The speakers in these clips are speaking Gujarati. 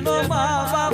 no mava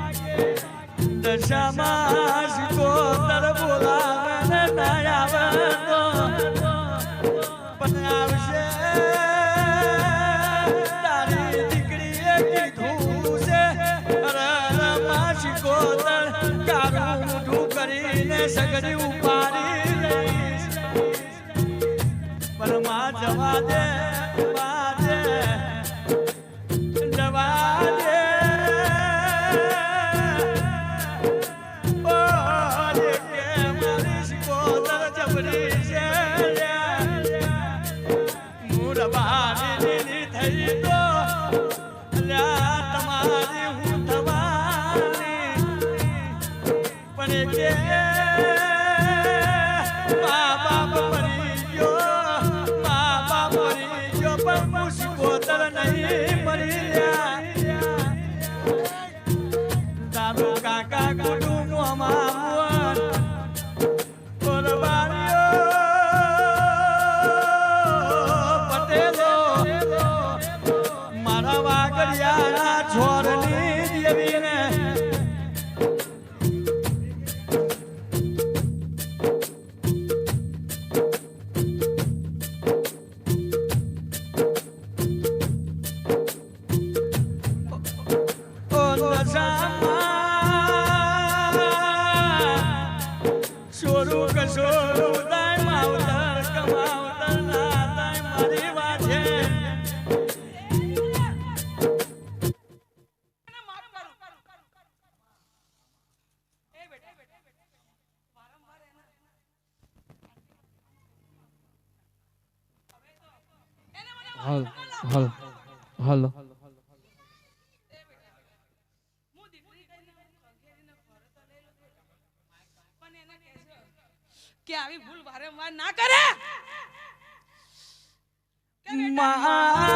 દશામાં શિકોતર બોલાવે આવે તો દીકરીએ કીધું છે, અરે અરે માં શિકોતર કારું મોઢું કરીને સગડી ઉપાડી પણ જવા દે કે આવી ભૂલ વારંવાર ના કરે? બુઆએ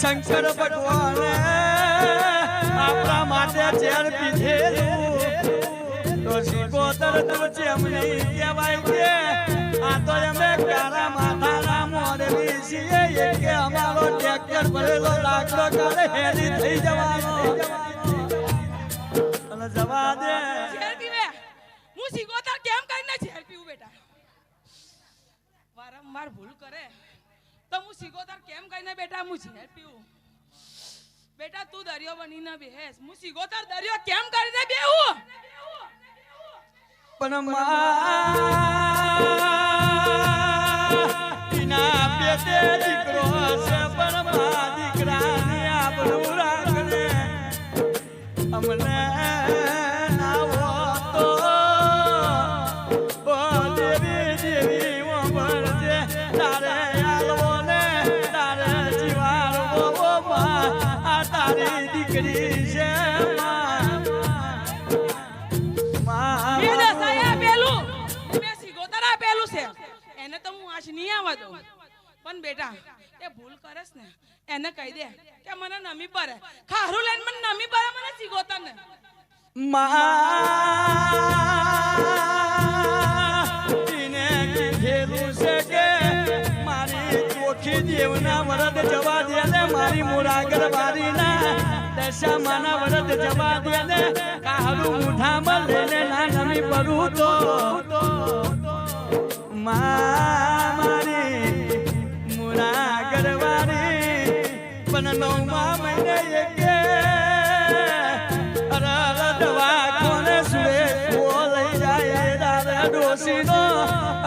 શંકર ભગવાને આપણા માટે ઝેર પીધેલું. તો શિકોતર તું ચેમની કહેવાય કે, આ તો અમે કારા માથાના મોરબી છીએ. એ કે અમારો ટ્રેક્ટર ભરેલો લાકડો કાલે હેરી અને જવા દે. હું સિગોતર કેમ કરીને વારંવાર ભૂલ કરે. તો હું સિગોતર કેમ કહીને બેટા, હું ઝેર પીવું? બેટા, તું દરિયો બનીને બેસ હું સિગોતર દરિયો કેમ કરીને બેહું? પણ માં દીકરો ને. નમી પડે. ખારું લઈને મને નમી પડે મને સિગોતર ને મારી ચોખી દેવના વરદ જવા દે ને મારી મુરાગર વારીના દશામાના વરદ જવા દે ને મુઠામાં લઈને ના નમી પડું તો. મારી મુરાગર કરવાની પણ નવમા મહિને એકે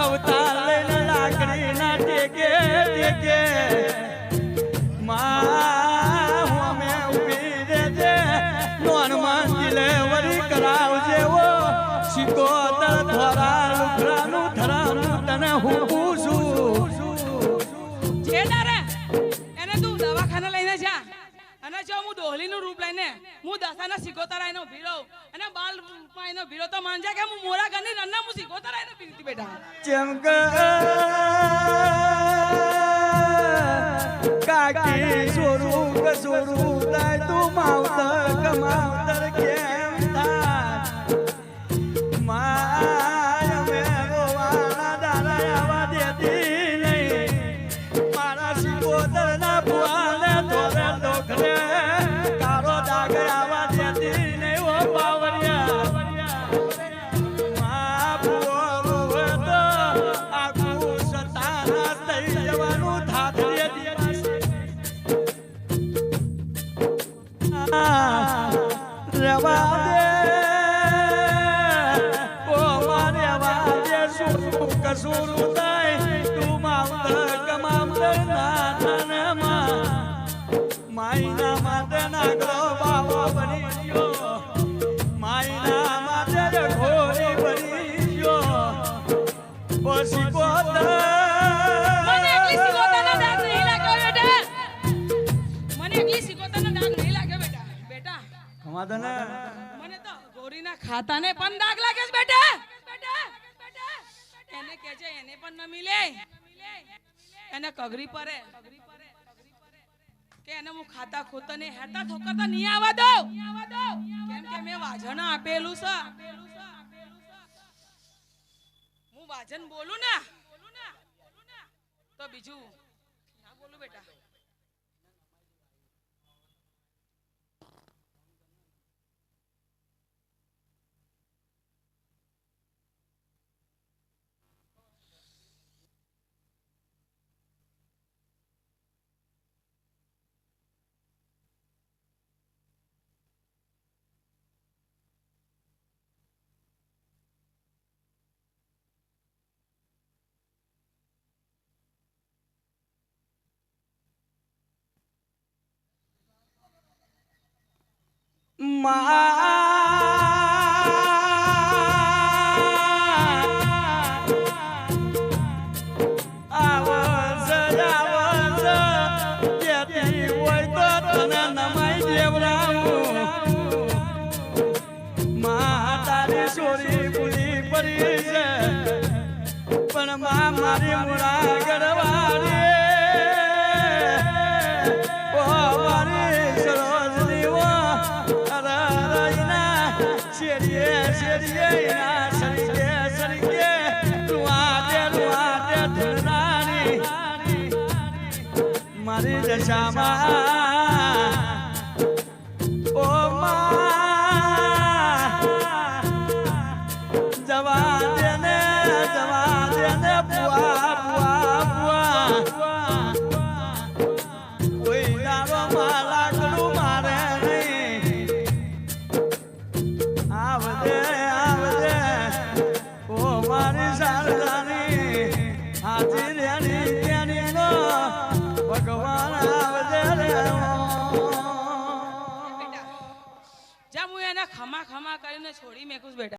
અવતાર લઈને લાકડીના ટેકે ટેકે. હું રૂપ લઈને હું દશાના સિકોતર ઊભી રહું અને બાલ રૂપમાં ઊભી રહું તો માનજે કે હું મોરા ઘરની રન્ના હું સિકોતર એનો ઊભી હતી બેટા જેમ કાકી સ્વરૂપ સ્વરૂપ તું માવતર કે કસૂર થાય તું માવતર કમાવતર ના માં માઈના માટે નાગરો બાવો બની ગયો. માઈના માટે ઘોરી બની ગયો. પછી પોતે મને તો ગોરીના ખાતાને પણ દાગ લાગે છે બેટા. કહેજે એને પણ ન મિલે. એને કગરી પરે કે એને હું ખાતા ખોતા ને હેતા ઠોકરતા નહીં આવવા દઉં. કેમ કે મેં વાજણ આપેલું છે. હું વાજન બોલું ને, તો બીજું ના બોલું બેટા? પણ માં મારી મુરા મારી છોડી મેં કુછ બેટા